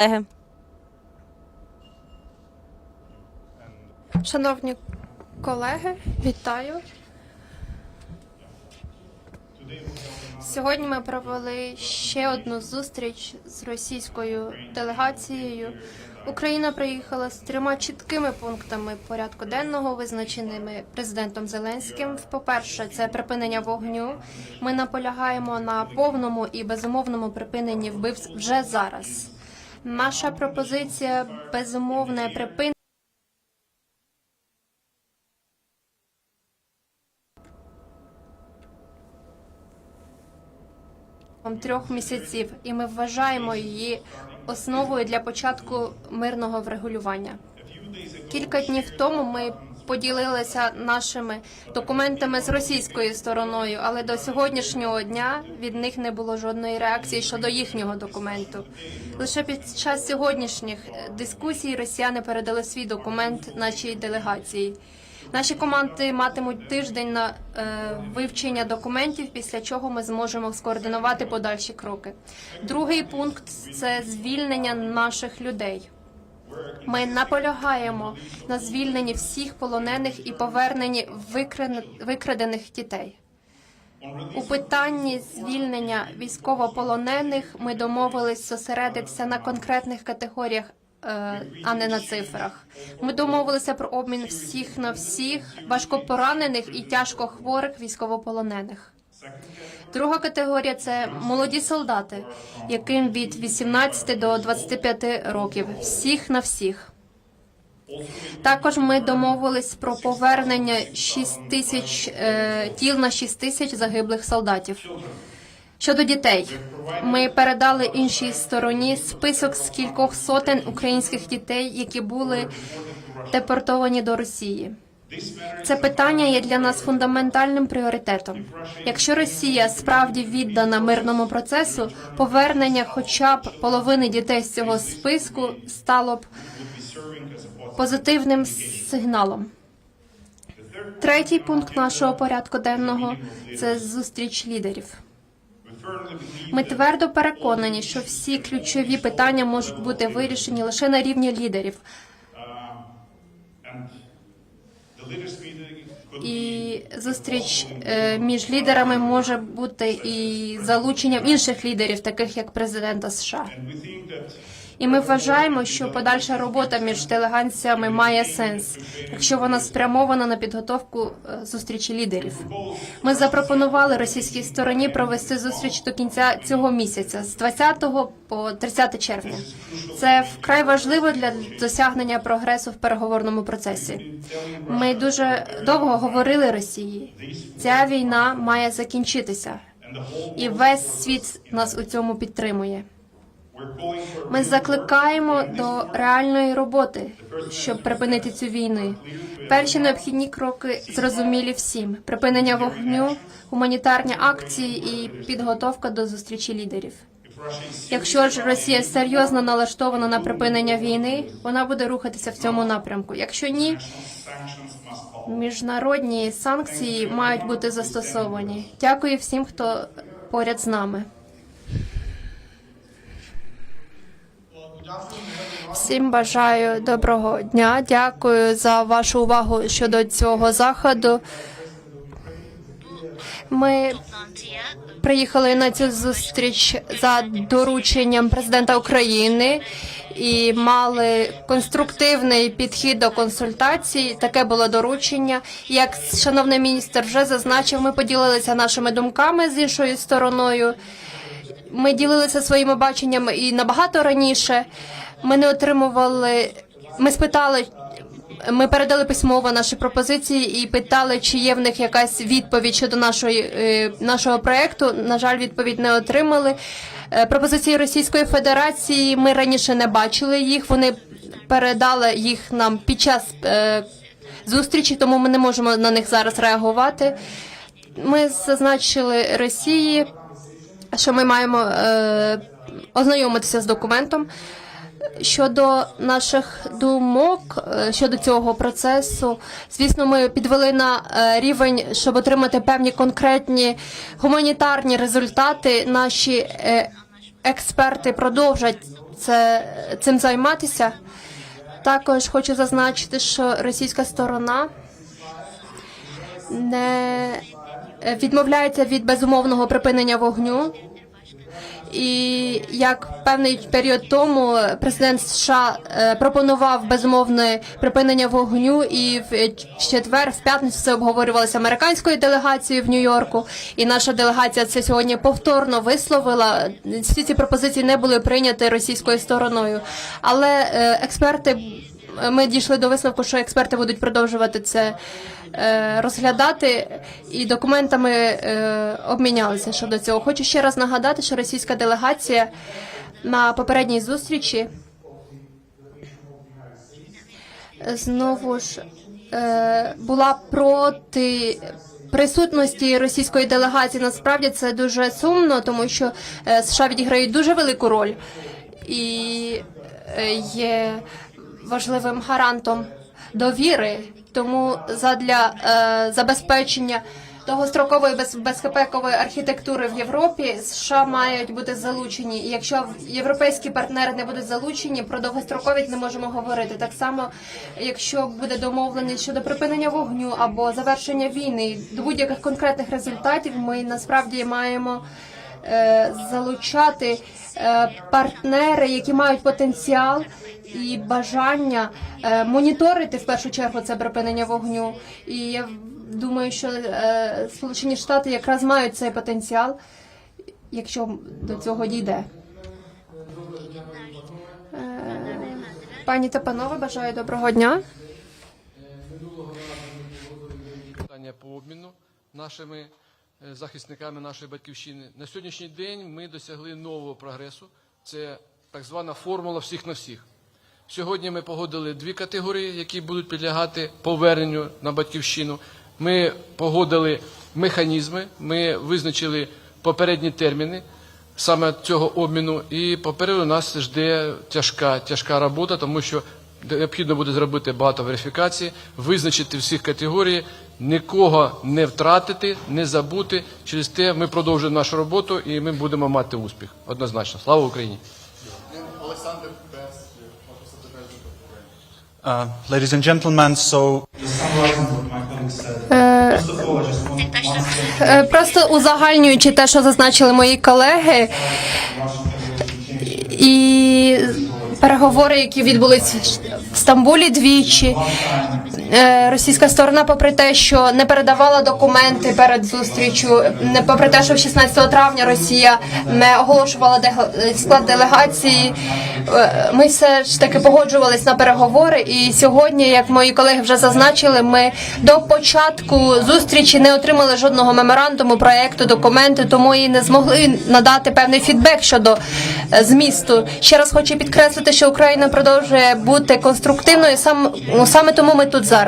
колеги. Шановні колеги, вітаю. Сьогодні ми провели ще одну зустріч з російською делегацією. Україна приїхала з трьома чіткими пунктами порядку денного, визначеними президентом Зеленським. По-перше, це припинення вогню. Ми наполягаємо на повному і безумовному припиненні вбивств вже зараз. Наша пропозиція безумовне припинення. трьох місяців, і ми вважаємо її основою для початку мирного врегулювання. Кілька днів тому ми поділилися нашими документами з російською стороною, але до сьогоднішнього дня від них не було жодної реакції щодо їхнього документу. Лише під час сьогоднішніх е, дискусій росіяни передали свій документ нашій делегації. Наші команди матимуть тиждень на е, вивчення документів, після чого ми зможемо скоординувати подальші кроки. Другий пункт це звільнення наших людей. Ми наполягаємо на звільненні всіх полонених і поверненні викрадених дітей. У питанні звільнення військовополонених ми домовились зосередитися на конкретних категоріях, е, а не на цифрах. Ми домовилися про обмін всіх на всіх важкопоранених і тяжко хворих військовополонених. Друга категорія це молоді солдати, яким від 18 до 25 років. Всіх на всіх. Також ми домовились про повернення 6 тисяч е, тіл на 6 тисяч загиблих солдатів. Щодо дітей, ми передали іншій стороні список з кількох сотень українських дітей, які були депортовані до Росії. Це питання є для нас фундаментальним пріоритетом. Якщо Росія справді віддана мирному процесу, повернення хоча б половини дітей з цього списку стало б позитивним сигналом. Третій пункт нашого порядку денного це зустріч лідерів. Ми твердо переконані, що всі ключові питання можуть бути вирішені лише на рівні лідерів. І зустріч е, між лідерами може бути і залученням інших лідерів, таких як президента США. І ми вважаємо, що подальша робота між делегаціями має сенс, якщо вона спрямована на підготовку е, зустрічі лідерів. Ми запропонували російській стороні провести зустріч до кінця цього місяця, з 20 по 30 червня. Це вкрай важливо для досягнення прогресу в переговорному процесі. Ми дуже довго говорили Росії. Ця війна має закінчитися, і весь світ нас у цьому підтримує. Ми закликаємо до реальної роботи, щоб припинити цю війну. Перші необхідні кроки зрозумілі всім: припинення вогню, гуманітарні акції і підготовка до зустрічі лідерів. Якщо ж Росія серйозно налаштована на припинення війни, вона буде рухатися в цьому напрямку. Якщо ні, міжнародні санкції мають бути застосовані. Дякую всім, хто поряд з нами. Всім бажаю доброго дня. Дякую за вашу увагу щодо цього заходу. Ми приїхали на цю зустріч за дорученням президента України і мали конструктивний підхід до консультацій. Таке було доручення. Як шановний міністр вже зазначив, ми поділилися нашими думками з іншою стороною. Ми ділилися своїми баченнями і набагато раніше. Ми не отримували. Ми спитали. Ми передали письмово наші пропозиції і питали, чи є в них якась відповідь щодо нашої е, нашого проекту. На жаль, відповідь не отримали. Е, Пропозиції Російської Федерації ми раніше не бачили їх. Вони передали їх нам під час е, зустрічі, тому ми не можемо на них зараз реагувати. Ми зазначили Росії що ми маємо е, ознайомитися з документом. Щодо наших думок е, щодо цього процесу, звісно, ми підвели на е, рівень, щоб отримати певні конкретні гуманітарні результати. Наші е, експерти продовжать це цим займатися. Також хочу зазначити, що російська сторона не відмовляється від безумовного припинення вогню. І як певний період тому президент США е, пропонував безумовне припинення вогню, і в четвер, в п'ятницю це обговорювалося американською делегацією в Нью-Йорку. І наша делегація це сьогодні повторно висловила. Всі ці пропозиції не були прийняті російською стороною, але е, експерти. Ми дійшли до висновку, що експерти будуть продовжувати це е, розглядати, і документами е, обмінялися щодо цього. Хочу ще раз нагадати, що російська делегація на попередній зустрічі знову ж е, була проти. Присутності російської делегації насправді це дуже сумно, тому що е, США відіграють дуже велику роль і е, є важливим гарантом довіри. Тому задля е, забезпечення довгострокової без, безпекової архітектури в Європі США мають бути залучені. І якщо європейські партнери не будуть залучені, про довгостроковість не можемо говорити. Так само, якщо буде домовленість щодо припинення вогню або завершення війни, до будь-яких конкретних результатів, ми насправді маємо е, залучати партнери, які мають потенціал і бажання е, моніторити в першу чергу це припинення вогню. І я думаю, що е, Сполучені Штати якраз мають цей потенціал, якщо до цього дійде. Е, Пані та панове, бажаю доброго дня. питання по обміну нашими е, захисниками нашої батьківщини. На сьогоднішній день ми досягли нового прогресу. Це так звана формула всіх на всіх. Сьогодні ми погодили дві категорії, які будуть підлягати поверненню на батьківщину. Ми погодили механізми, ми визначили попередні терміни саме цього обміну. І попереду нас жде тяжка, тяжка робота, тому що необхідно буде зробити багато верифікацій, визначити всіх категорій, нікого не втратити, не забути. Через те ми продовжуємо нашу роботу і ми будемо мати успіх. Однозначно. Слава Україні! Uh, ladies and gentlemen, so again Е, Просто узагальнюючи те, що зазначили мої колеги, і переговори, які відбулись в Стамбулі двічі. Е, Російська сторона, попри те, що не передавала документи перед зустрічю, не попри те, що 16 травня Росія не оголошувала склад делегації, е, ми все ж таки погоджувались на переговори. І сьогодні, як мої колеги вже зазначили, ми до початку зустрічі не отримали жодного меморандуму, проекту, документи, тому і не змогли надати певний фідбек щодо е, змісту. Ще раз хочу підкреслити, що Україна продовжує бути конструктивною. Сам саме тому ми тут зараз.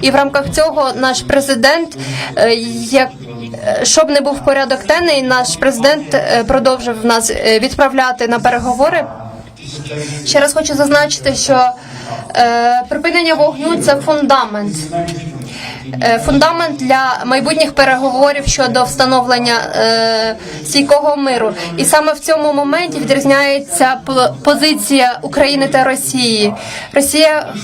І в рамках цього наш президент, е, як е, щоб не був порядок денний, наш президент е, продовжив нас відправляти на переговори. Ще раз хочу зазначити, що е, припинення вогню це фундамент. Е, Фундамент для майбутніх переговорів щодо встановлення е, стійкого миру, і саме в цьому моменті відрізняється позиція України та Росії. Росія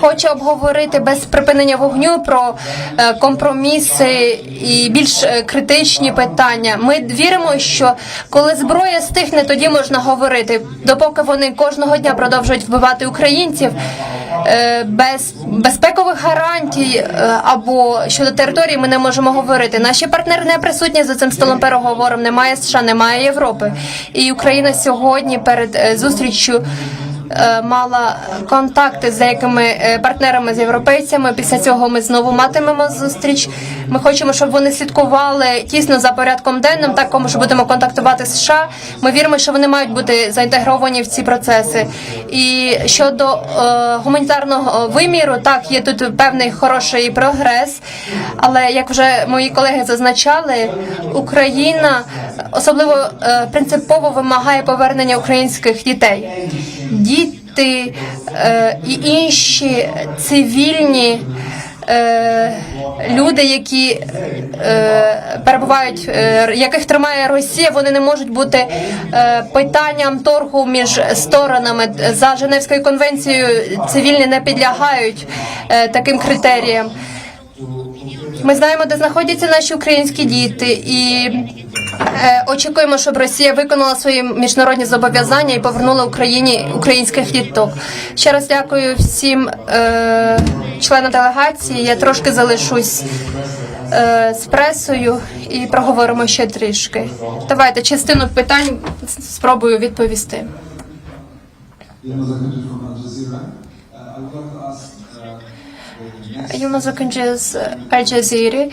хоче обговорити без припинення вогню про е, компроміси і більш е, критичні питання. Ми віримо, що коли зброя стихне, тоді можна говорити. Допоки вони кожного дня продовжують вбивати українців е, без безпекових гарантій або щодо території, ми не можемо говорити. Наші партнери не присутні за цим столом переговором. Немає США, немає Європи. І Україна сьогодні перед зустрічю е, мала контакти з деякими е, партнерами з європейцями. Після цього ми знову матимемо зустріч. Ми хочемо, щоб вони слідкували тісно за порядком денним. Також будемо контактувати з США. Ми віримо, що вони мають бути заінтегровані в ці процеси. І щодо е, гуманітарного виміру, так є тут певний хороший прогрес. Але як вже мої колеги зазначали, Україна особливо е, принципово вимагає повернення українських дітей. Діти е, і інші цивільні е, люди, які е, перебувають, е, яких тримає Росія, вони не можуть бути е, питанням торгу між сторонами за Женевською конвенцією. Цивільні не підлягають е, таким критеріям. Ми знаємо, де знаходяться наші українські діти, і е, очікуємо, щоб Росія виконала свої міжнародні зобов'язання і повернула Україні українських діток. Ще раз дякую всім е, членам делегації. Я трошки залишусь е, з пресою і проговоримо ще трішки. Давайте частину питань спробую відповісти. Юма Заканджі з Аль-Джазірі.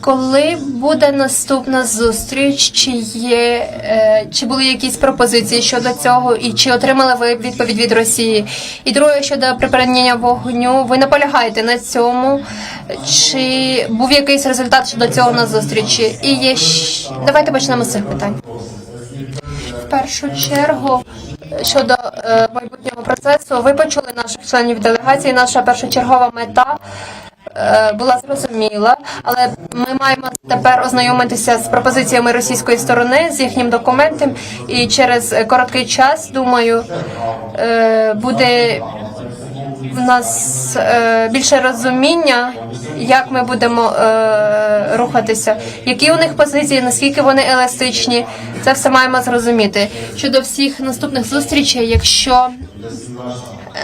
Коли буде наступна зустріч? Чи є е, чи були якісь пропозиції щодо цього, і чи отримали ви відповідь від Росії? І друге щодо припинення вогню, ви наполягаєте на цьому? Чи був якийсь результат щодо цього на зустрічі? І є давайте почнемо з цих питань. В першу чергу щодо е, майбутнього процесу, ви почули наших членів делегації. Наша першочергова мета е, була зрозуміла, але ми маємо тепер ознайомитися з пропозиціями російської сторони, з їхнім документом, і через е, короткий час, думаю, е, буде в нас е, більше розуміння, як ми будемо е, рухатися, які у них позиції, наскільки вони еластичні. Це все маємо зрозуміти. Щодо всіх наступних зустрічей, якщо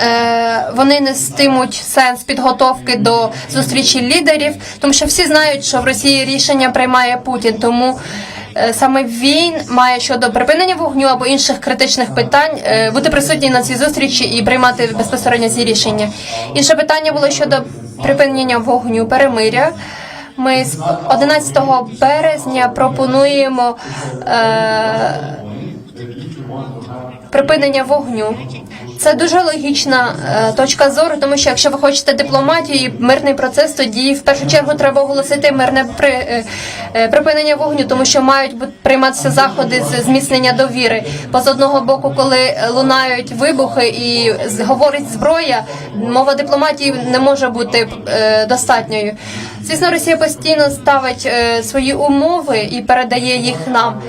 е, вони нестимуть сенс підготовки до зустрічі лідерів, тому що всі знають, що в Росії рішення приймає Путін. Тому саме він має щодо припинення вогню або інших критичних питань е, бути присутній на цій зустрічі і приймати безпосередньо ці рішення. Інше питання було щодо припинення вогню перемиря. Ми з 11 березня пропонуємо е, припинення вогню. Це дуже логічна е, точка зору, тому що якщо ви хочете дипломатію і мирний процес, тоді в першу чергу треба оголосити мирне при, е, е, припинення вогню, тому що мають прийматися заходи з зміцнення довіри. Бо з одного боку, коли лунають вибухи і говорить зброя, мова дипломатії не може бути е, достатньою. Звісно, Росія постійно ставить е, свої умови і передає їх нам.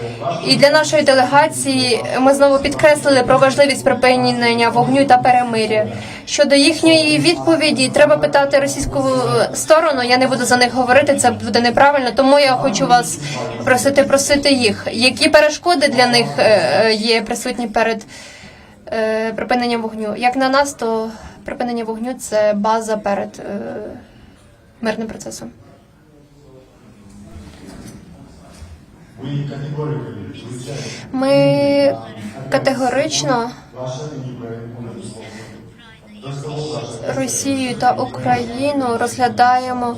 І для нашої делегації ми знову підкреслили про важливість припинення вогню та перемиря. Щодо їхньої відповіді, треба питати російську е, сторону. Я не буду за них говорити, це буде неправильно. Тому я хочу вас просити просити їх. Які перешкоди для них е, е, є присутні перед припиненням вогню? Як на нас, то припинення вогню це база перед мирним процесом. Ми категорично Росію та Україну розглядаємо.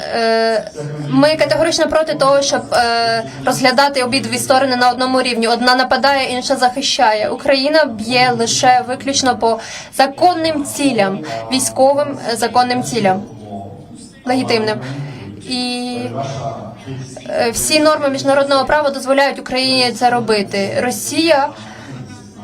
е, Ми категорично проти того, щоб е, розглядати обидві сторони на одному рівні. Одна нападає, інша захищає. Україна б'є лише виключно по законним цілям, військовим е, законним цілям, легітимним. І е, всі норми міжнародного права дозволяють Україні це робити. Росія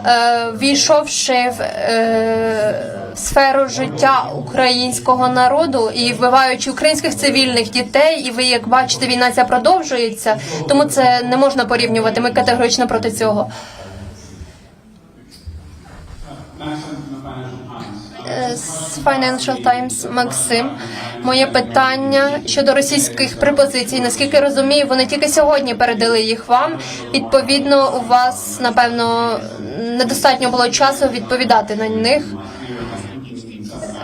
е, війшовши в е, сферу життя українського народу і вбиваючи українських цивільних дітей, і ви як бачите, війна ця продовжується, тому це не можна порівнювати. Ми категорично проти цього. З Financial Times Максим. Моє питання щодо російських припозицій. Наскільки розумію, вони тільки сьогодні передали їх вам. Відповідно, у вас напевно недостатньо було часу відповідати на них.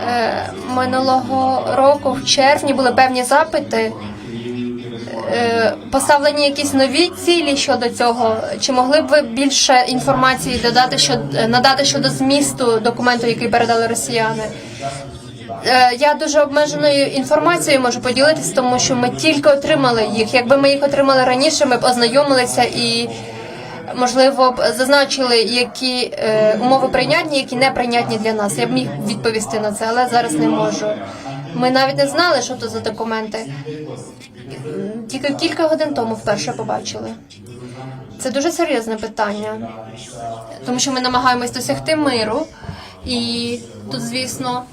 Е, Минулого року, в червні, були певні запити. Е, Поставлені якісь нові цілі щодо цього? Чи могли б ви більше інформації додати що надати щодо змісту документу, який передали росіяни? Е, Я дуже обмеженою інформацією можу поділитися, тому що ми тільки отримали їх. Якби ми їх отримали раніше, ми б ознайомилися і можливо б зазначили, які е, умови прийнятні, які не прийнятні для нас. Я б міг відповісти на це, але зараз не можу. Ми навіть не знали, що це за документи. Тільки кілька годин тому вперше побачили. Це дуже серйозне питання, тому що ми намагаємось досягти миру, і тут, звісно,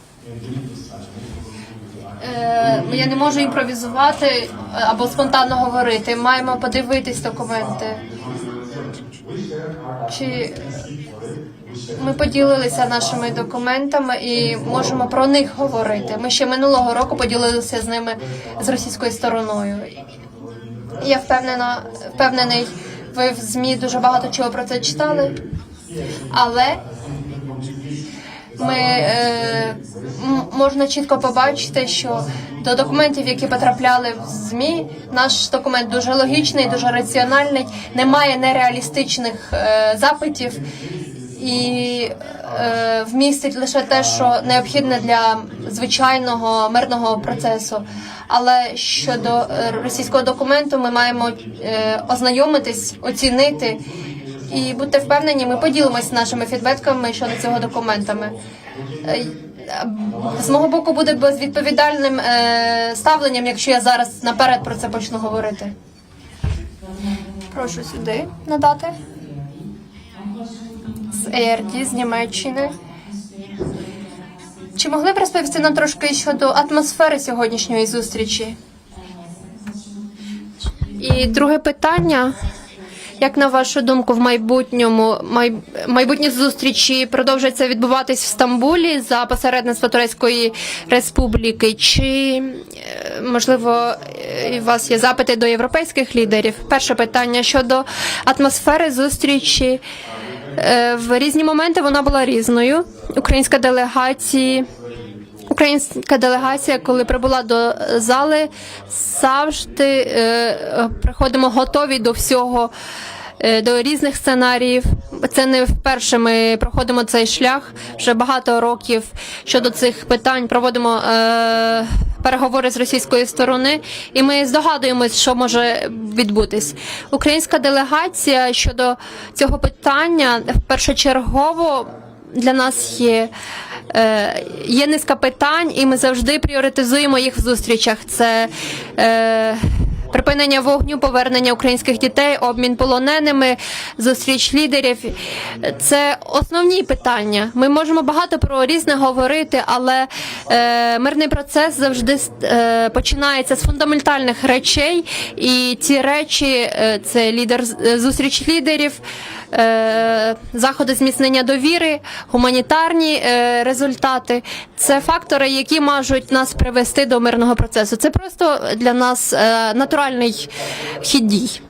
Е, я не можу імпровізувати е, або спонтанно говорити. Маємо подивитись документи. Чи ми поділилися нашими документами і можемо про них говорити. Ми ще минулого року поділилися з ними з російською стороною. Я впевнена, впевнений, ви в ЗМІ дуже багато чого про це читали, але ми е, можна чітко побачити, що до документів, які потрапляли в ЗМІ, наш документ дуже логічний, дуже раціональний, немає нереалістичних е, запитів і е, вмістить лише те, що необхідне для звичайного мирного процесу. Але щодо е, російського документу, ми маємо е, ознайомитись, оцінити. І будьте впевнені, ми поділимось нашими фідбетками щодо цього документами. Е, З мого боку буде безвідповідальним е, ставленням, якщо я зараз наперед про це почну говорити. Прошу сюди надати. ARD, з Німеччини. Чи могли б розповісти нам трошки щодо атмосфери сьогоднішньої зустрічі? І друге питання. Як на вашу думку, в майбутньому май, майбутні зустрічі продовжаться відбуватись в Стамбулі за посередництва Турецької Республіки? Чи е, можливо е, у вас є запити до європейських лідерів? Перше питання щодо атмосфери зустрічі. Е, В різні моменти вона була різною. Українська делегація. Українська делегація, коли прибула до зали, завжди е, приходимо готові до всього, до різних сценаріїв. Це не вперше ми проходимо цей шлях. Вже багато років щодо цих питань проводимо е, переговори з російської сторони, і ми здогадуємось, що може відбутись. Українська делегація щодо цього питання першочергово для нас є. Е, є низка питань, і ми завжди пріоритизуємо їх в зустрічах. Це е, припинення вогню, повернення українських дітей, обмін полоненими, зустріч лідерів. Це основні питання. Ми можемо багато про різне говорити, але е, мирний процес завжди е, починається з фундаментальних речей, і ці речі е, це лідер зустріч лідерів. Е, заходи зміцнення довіри, гуманітарні е, результати це фактори, які можуть нас привести до мирного процесу. Це просто для нас е, натуральний хід дій.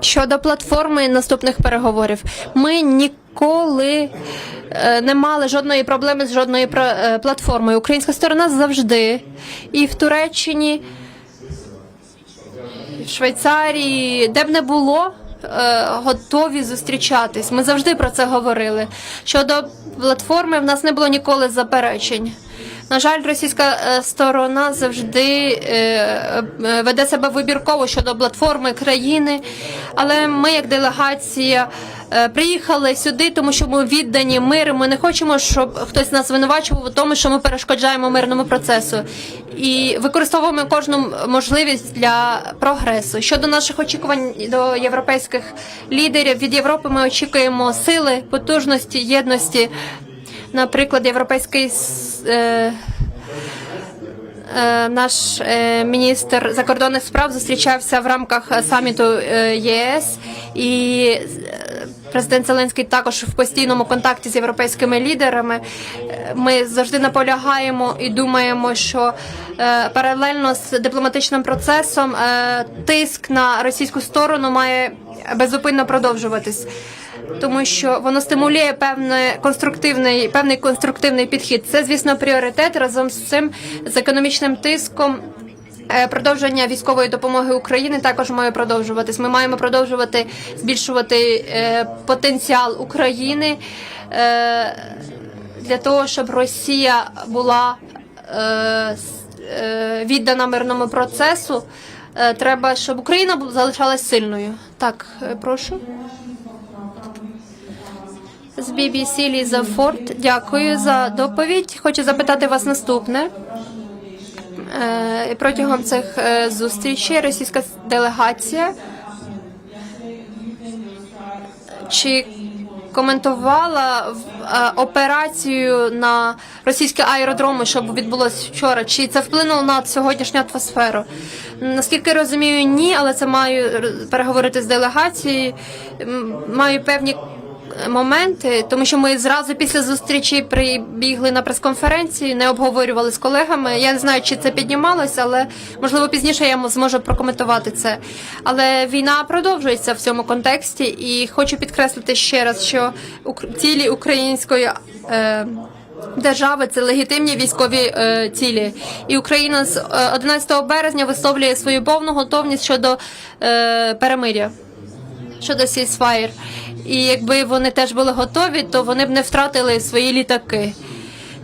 Щодо платформи наступних переговорів, ми ніколи не мали жодної проблеми з жодною е, платформою. Українська сторона завжди і в Туреччині, в Швейцарії, де б не було. Е, Готові зустрічатись. Ми завжди про це говорили. Щодо платформи, в нас не було ніколи заперечень. На жаль, російська е, сторона завжди е, е, веде себе вибірково щодо платформи країни. Але ми, як делегація, приїхали сюди, тому що ми віддані миру. Ми не хочемо, щоб хтось нас звинувачував у тому, що ми перешкоджаємо мирному процесу. І використовуємо кожну можливість для прогресу. Щодо наших очікувань до європейських лідерів від Європи, ми очікуємо сили, потужності, єдності. Наприклад, європейський е, е, наш е, міністр закордонних справ зустрічався в рамках е, саміту єС, і президент Зеленський також в постійному контакті з європейськими лідерами. Ми завжди наполягаємо і думаємо, що паралельно з дипломатичним процесом тиск на російську сторону має безупинно продовжуватись тому що воно стимулює певне конструктивний, певний конструктивний підхід. Це, звісно, пріоритет разом з цим з економічним тиском. е, Продовження військової допомоги Україні також має продовжуватись. Ми маємо продовжувати збільшувати е, потенціал України е, для того, щоб Росія була віддана мирному процесу. Треба, щоб Україна залишалась сильною. Так, прошу. З BBC Ліза Форд. Дякую за доповідь. Хочу запитати вас наступне. Е, Протягом цих е, зустрічей російська делегація чи коментувала е, операцію на російські аеродроми, що відбулося вчора. Чи це вплинуло на сьогоднішню атмосферу? Наскільки розумію, ні, але це маю переговорити з делегацією. Маю певні моменти, тому що ми зразу після зустрічі прибігли на прес-конференцію, не обговорювали з колегами. Я не знаю, чи це піднімалося, але можливо пізніше я зможу прокоментувати це. Але війна продовжується в цьому контексті, і хочу підкреслити ще раз, що цілі української. Е, Держави це легітимні військові е, цілі, і Україна з е, 11 березня висловлює свою повну готовність щодо е, перемиря щодо ceasefire. І якби вони теж були готові, то вони б не втратили свої літаки.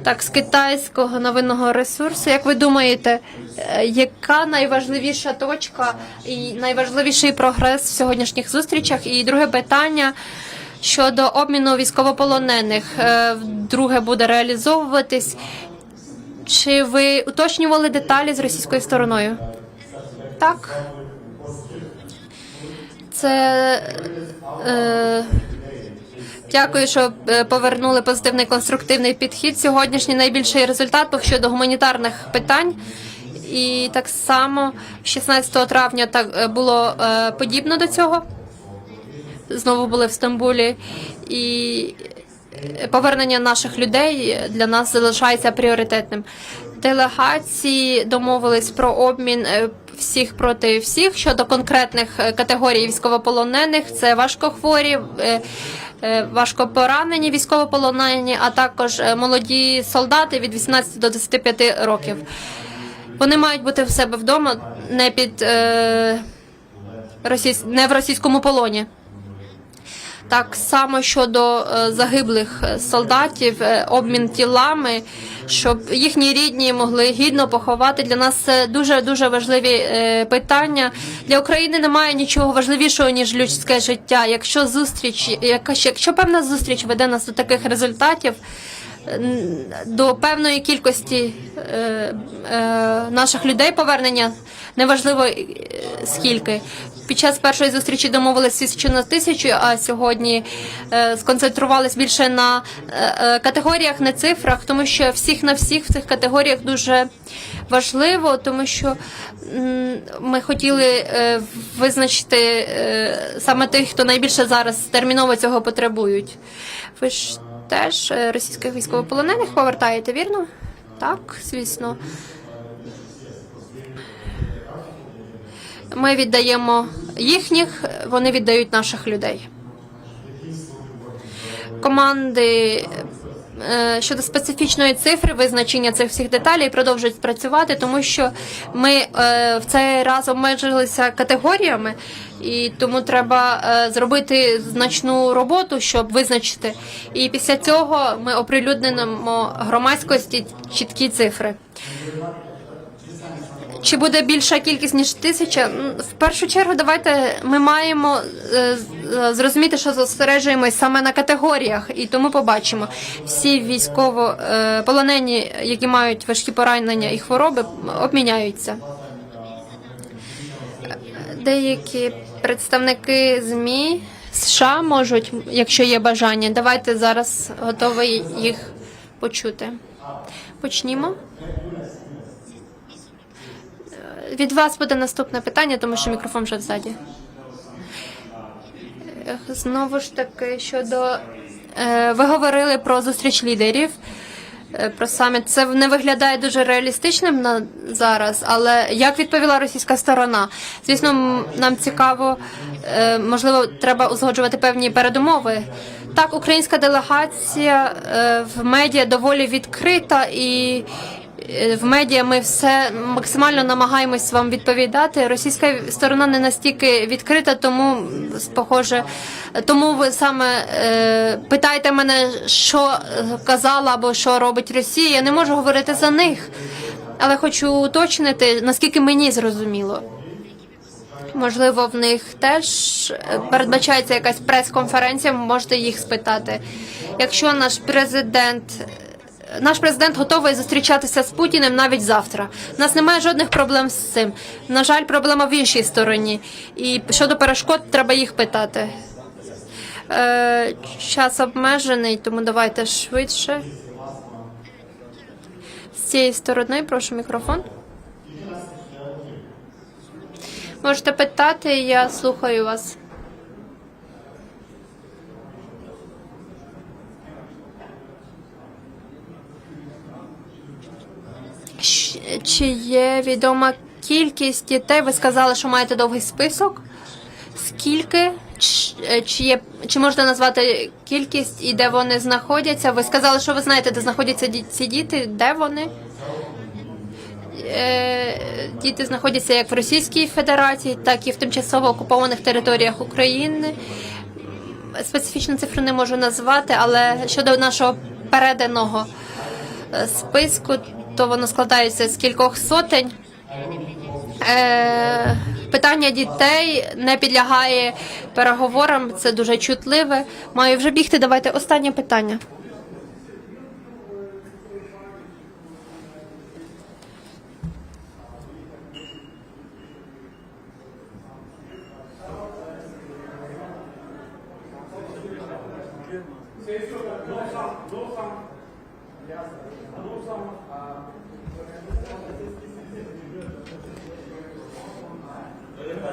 Так, з китайського новинного ресурсу, як ви думаєте, е, яка найважливіша точка і найважливіший прогрес в сьогоднішніх зустрічах? І друге питання щодо обміну військовополонених. Е, Друге буде реалізовуватись. Чи ви уточнювали деталі з російською стороною? Так. Це е, дякую, що е, повернули позитивний конструктивний підхід. Сьогоднішній найбільший результат був щодо гуманітарних питань. І так само 16 травня так е, було е, подібно до цього. Знову були в Стамбулі, і повернення наших людей для нас залишається пріоритетним. Делегації домовились про обмін е, всіх проти всіх щодо конкретних е, категорій військовополонених. Це важкохворі, важко поранені військовополонені, а також е, молоді солдати від 18 до 25 років. Вони мають бути в себе вдома, не під е, не в російському полоні. Так само щодо е, загиблих е, солдатів, е, обмін тілами, щоб їхні рідні могли гідно поховати. Для нас це дуже дуже важливі питання. Для України немає нічого важливішого ніж людське життя. Якщо зустріч, якщо певна зустріч веде нас до таких результатів. До певної кількості е, е, наших людей повернення неважливо скільки. Під час першої зустрічі домовилися тисячу на тисячу, а сьогодні е, сконцентрувалися більше на е, е, категоріях, не цифрах, тому що всіх на всіх в цих категоріях дуже важливо, тому що ми хотіли визначити саме тих, хто найбільше зараз терміново цього потребують. Ви ж теж російських військовополонених повертаєте, вірно? Так, звісно. Ми віддаємо їхніх, вони віддають наших людей. Команди е, щодо специфічної цифри визначення цих всіх деталей продовжують працювати, тому що ми е, в цей раз обмежилися категоріями, і тому треба е, зробити значну роботу, щоб визначити. І після цього ми оприлюднимо громадськості чіткі цифри. Чи буде більша кількість ніж тисяча? В першу чергу, давайте ми маємо е, е, зрозуміти, що зосереджуємось саме на категоріях, і тому побачимо всі військово е, полонені, які мають важкі поранення і хвороби, обміняються. Деякі представники ЗМІ США можуть, якщо є бажання. Давайте зараз готові їх почути. Почнімо. Від вас буде наступне питання, тому що мікрофон вже взаді. Знову ж таки, щодо е, ви говорили про зустріч лідерів. е, Про саміт це не виглядає дуже реалістичним на зараз, але як відповіла російська сторона? Звісно, нам цікаво, е, можливо, треба узгоджувати певні передумови. Так, українська делегація в медіа доволі відкрита і в медіа ми все максимально намагаємось вам відповідати. Російська сторона не настільки відкрита, тому похоже, тому ви саме е, питаєте мене, що е, казала або що робить Росія. Я не можу говорити за них, але хочу уточнити, наскільки мені зрозуміло. Можливо, в них теж е, передбачається якась прес-конференція, можете їх спитати. Якщо наш президент. Наш президент готовий зустрічатися з Путіним навіть завтра. У нас немає жодних проблем з цим. На жаль, проблема в іншій стороні. І щодо перешкод, треба їх питати. Е, час обмежений, тому давайте швидше. З цієї сторони, прошу мікрофон. Можете питати, я слухаю вас. Чи є відома кількість дітей? Ви сказали, що маєте довгий список. Скільки? Е, Чи, є, чи можете назвати кількість і де вони знаходяться? Ви сказали, що ви знаєте, де знаходяться ці діти, де вони? Е, Діти знаходяться як в Російській Федерації, так і в тимчасово окупованих територіях України. Специфічну цифру не можу назвати, але щодо нашого переданого е, списку, то воно складається з кількох сотень. Е, питання дітей не підлягає переговорам, це дуже чутливе. Маю вже бігти. Давайте останнє питання.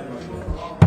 あっ。